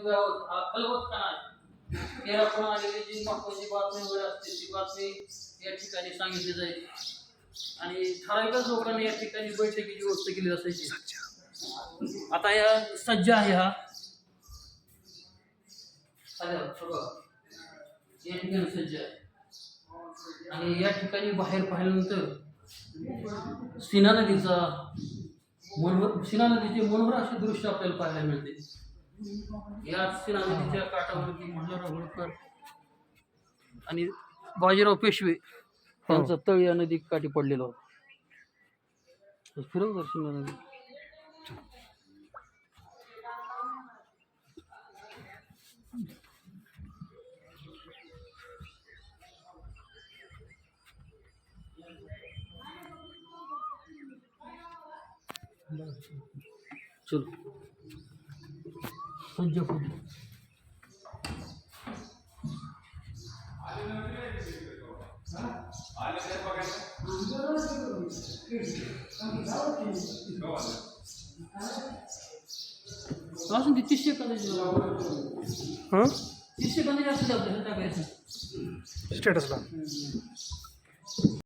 गावात हा खलबतखाना आलेली जी महत्वाची बातमी वगैरे असते ती बातमी या ठिकाणी सांगितली जाईल आणि ठराविकच लोकांनी या ठिकाणी बैठकीची व्यवस्था केली असायची आता या सज्ज आहे हा. चालेल, या ठिकाणी सज्ज आहे. आणि या ठिकाणी बाहेर पाहिल्यानंतर सीना नदीचा मनोहर सीना नदीचे मनोहर असे दृश्य आपल्याला पाहायला मिळते. या नदीच्या काठावरती होळकर आणि बाजीराव पेशवे यांचा तळ या नदी काठी पडलेला होता. फिरव जरा सीना नदी चलो. সহ্য করি Aslında dişçi kalıyor. Ha? Dişçi kalıyor aslında. Status'la.